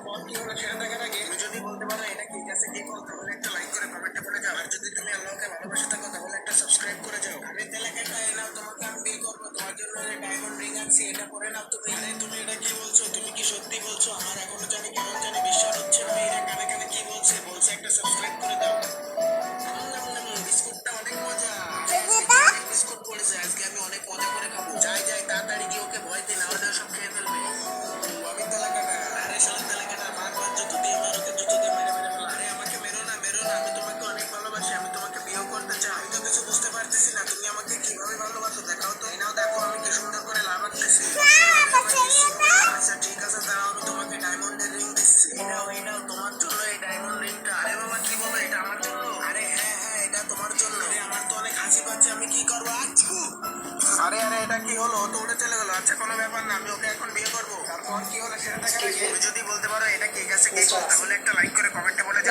তারপর কি হলো সেটা দেখার আগে যদি বলতে পারো, এটা কি কাছে কি কল তাহলে একটা লাইক করে কমেন্টে বলে যাও। আর যদি তুমি আল্লাহকে ভালোবাসে থাকো, তাহলে একটা সাবস্ক্রাইব করে যাও। আরে তেলাকাটা এ নাও তোমাকে আমি বিয়ে করব, তোমার জন্য ডায়মন্ড রিং আনছি, এটা পরে নাও, তুমি তুমি এটা কি আরে কি হলো? ও তো উড়ে চলে গেলো। আচ্ছা কোনো ব্যাপার না আমি ওকে এখন বিয়ে করব। তারপর কি হলো সেটা দেখা তুমি যদি বলতে পারো এটা কে গেছে কে তাহলে একটা লাইক করে কমেন্টে বলে